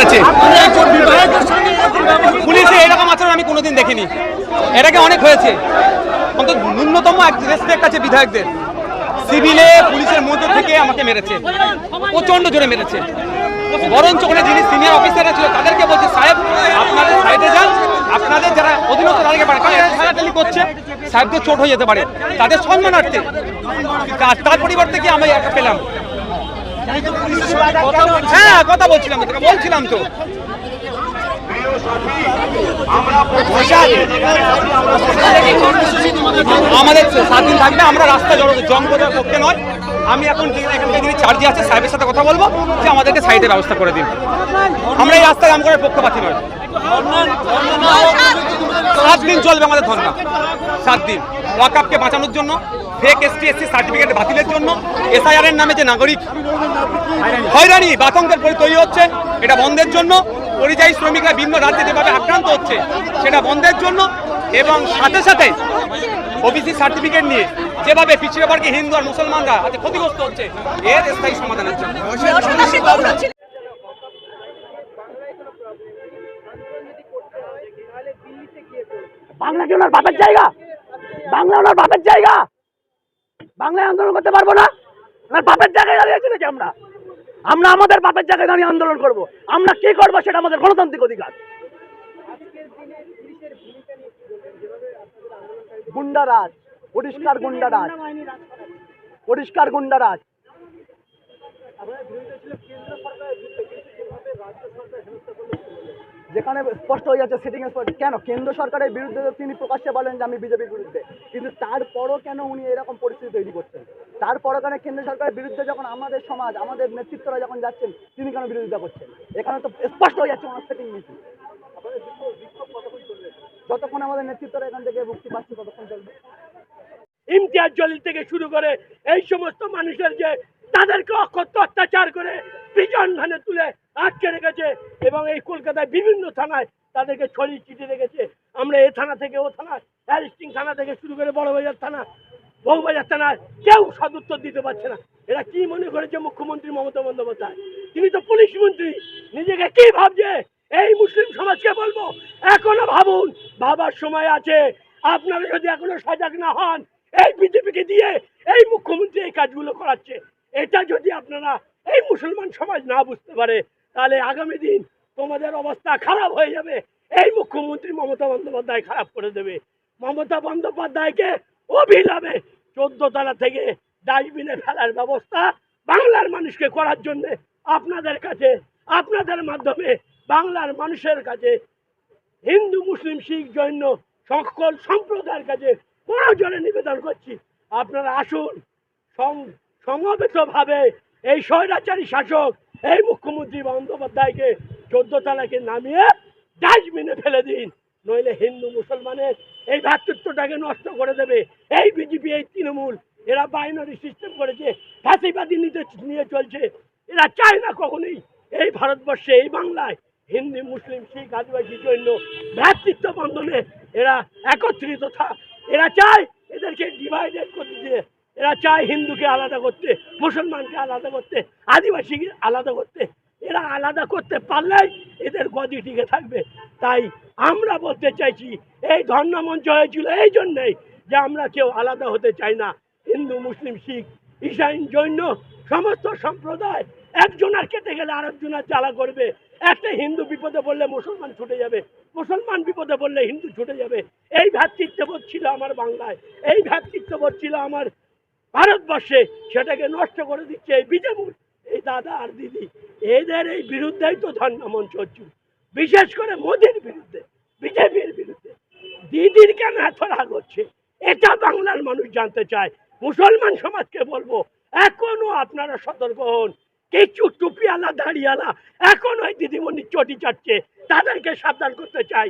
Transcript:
হয়েছে পুলিশে এরকম আচরণ আমি কোনোদিন দেখিনি। এটাকে অনেক হয়েছে। অন্তত ন্যূনতম এক রেসপেক্ট আছে বিধায়কদের। সিভিলে পুলিশের মধ্যে থেকে আমাকে মেরেছে। প্রচণ্ড জোরে মেরেছে। বরঞ্চ ওখানে যিনি সিনিয়র অফিসাররা ছিল তাদেরকে বলছে সাহেব আপনাদের সাইডে যান। আপনাদের যারা অধীনস্থ তাদেরকে পারে কারণ ঠেলাঠেলি করছে সাহেবদের চোট হয়ে যেতে পারে। তাদের সম্মানার্থে। তার- তার পরিবর্তে কি আমি একটা পেলাম? হ্যাঁ কথা বলছিলাম তোকে বলছিলাম তো। আমাদের সাত দিন থাকবে, আমরা রাস্তা জড়ো জঙ্গলের পক্ষে নয়। আমি এখন যিনি চার্জে আছে, সাহেবের সাথে কথা বলব যে আমাদেরকে সাইডের ব্যবস্থা করে দিন আমরা এই রাস্তায় জাম করার পক্ষপাতি নয় সাত দিন চলবে আমাদের ধর্না। সাত দিন। ওয়াকাপকে বাঁচানোর জন্য ফেক এসটি এসসি সার্টিফিকেট বাতিলের জন্য এসআইআর এর নামে যে নাগরিক হয়রানি, বাতঙ্কের পরি তৈরি হচ্ছে, এটা বন্ধের জন্য, পরিযায়ী শ্রমিকরা ভিন্ন রাজ্যে যেভাবে আক্রান্ত হচ্ছে, সেটা বন্ধের জন্য, এবং সাথে সাথে ওবিসি সার্টিফিকেট নিয়ে যেভাবে পিছিয়ে পড়কে হিন্দু আর মুসলমানরা আজ ক্ষতিগ্রস্ত হচ্ছে, এর স্থায়ী সমাধানের জন্য। বাংলা কি ওনার বাপের জায়গা? বাংলা ওনার বাপের জায়গা? বাংলায় আন্দোলন করতে পারব না? ওনার বাপের জায়গায় দাঁড়িয়ে আছি নাকি আমরা? আমরা আমাদের বাপের জায়গায় দাঁড়িয়ে আন্দোলন করব। আমরা কি করব সেটা আমাদের গণতান্ত্রিক অধিকার। গুন্ডারাজ পরিষ্কার গুন্ডারাজ পরিষ্কার গুন্ডারাজ যেখানে স্পষ্ট হয়ে যাচ্ছে সিটিং কেন? কেন্দ্র সরকারের বিরুদ্ধে তিনি প্রকাশ্যে বলেন যে আমি বিজেপির বিরুদ্ধে। কিন্তু তারপরও কেন উনি এরকম পরিস্থিতি তৈরি করছেন? তারপরও কেন কেন্দ্র সরকারের বিরুদ্ধে যখন আমাদের সমাজ, আমাদের নেতৃত্বরা যখন যাচ্ছেন, তিনি কেন বিরোধিতা করছেন? এখানে তো স্পষ্ট হয়ে যাচ্ছে ওনার সেটিং নীতি যতক্ষণ আমাদের নেতৃত্বরা এখান থেকে মুক্তি পাচ্ছে, ততক্ষণ চলবে। ইমতিয়াজ জলিল থেকে শুরু করে এই সমস্ত মানুষের যে তাদেরকে অক্ষত অত্যাচার করে পিজন ধানে তুলে আটকে রেখেছে এবং এই কলকাতায় বিভিন্ন থানায় তাদেরকে ছড়িয়ে ছিটিয়ে রেখেছে। আমরা এ থানা থেকে ও থানায় হ্যারিস্টিং থানা থেকে শুরু করে বড়বাজার থানা বউবাজার থানায় কেউ সদুত্তর দিতে পারছে না। এরা কি মনে করেছে মুখ্যমন্ত্রী মমতা বন্দ্যোপাধ্যায়? তিনি তো পুলিশ মন্ত্রী, নিজেকে কি ভাবছে? এই মুসলিম সমাজকে বলব, এখনও ভাবুন ভাবার সময় আছে, আপনারা যদি এখনও সজাগ না হন, এই বিজেপিকে দিয়ে এই মুখ্যমন্ত্রী এই কাজগুলো করাচ্ছে। এটা যদি আপনারা এই মুসলমান সমাজ না বুঝতে পারে তাহলে আগামী দিন তোমাদের অবস্থা খারাপ হয়ে যাবে। এই মুখ্যমন্ত্রী মমতা বন্দ্যোপাধ্যায় খারাপ করে দেবে। মমতা বন্দ্যোপাধ্যায়কে অবিলম্বে চোদ্দ তলা থেকে ডাস্টবিনে ফেলার ব্যবস্থা বাংলার মানুষকে করার জন্য আপনাদের কাছে, আপনাদের মাধ্যমে বাংলার মানুষের কাছে, হিন্দু, মুসলিম, শিখ, জৈন, সকল সম্প্রদায়ের কাছে বড় জোরে নিবেদন করছি। আপনারা আসুন সমবেতভাবে এই স্বৈরাচারী শাসক এই মুখ্যমন্ত্রী বন্দ্যোপাধ্যায়কে চোদ্দ তালাকে নামিয়ে ডাস্টবিনে ফেলে দিন। নইলে হিন্দু মুসলমানের এই ভ্রাতৃত্বটাকে নষ্ট করে দেবে। এই বিজেপি, এই তৃণমূল, এরা বাইনারি সিস্টেম করেছে, ফাঁসিবাদী নিতে নিয়ে চলছে। এরা চায় না কখনোই এই ভারতবর্ষে, এই বাংলায় হিন্দু, মুসলিম, শিখ, আদিবাসী, জৈন ভ্রাতৃত্ব বন্ধনে এরা একত্রিত থাক এরা চায় এদেরকে ডিভাইডেড করতে দিয়ে এরা চায় হিন্দুকে আলাদা করতে, মুসলমানকে আলাদা করতে, আদিবাসীকে আলাদা করতে। এরা আলাদা করতে পারলেই এদের গদি টিকে থাকবে। তাই আমরা বলতে চাইছি, এই ধর্ণা মঞ্চ হয়েছিল এই জন্যেই যে আমরা কেউ আলাদা হতে চাই না। হিন্দু, মুসলিম, শিখ ঈশাইন জৈন, সমস্ত সম্প্রদায় একজনের কেটে গেলে আরেকজনের জ্বালা করবে। একটা হিন্দু বিপদে পড়লে মুসলমান ছুটে যাবে, মুসলমান বিপদে পড়লে হিন্দু ছুটে যাবে। এই ভ্রাতৃত্ববোধ ছিল আমার বাংলায়, এই ভ্রাতৃত্ববোধ ছিল আমার ভারতবর্ষে সেটাকে নষ্ট করে দিচ্ছে এই বিজেপি। এই দাদা আর দিদি, এদের এই বিরুদ্ধেই তো ধর্ণা মঞ্চ হচ্ছে। বিশেষ করে মোদির বিরুদ্ধে, বিজেপির বিরুদ্ধে। দিদির কেন এত রাগ হচ্ছে? এটা বাংলার মানুষ জানতে চায়। মুসলমান সমাজকে বলব, এখনও আপনারা সতর্ক হন। কিছু টুপিওয়ালা দাঁড়িয়ালা এখন ওই দিদিমণির চটি চাচ্ছে তাদেরকে সাবধান করতে চাই।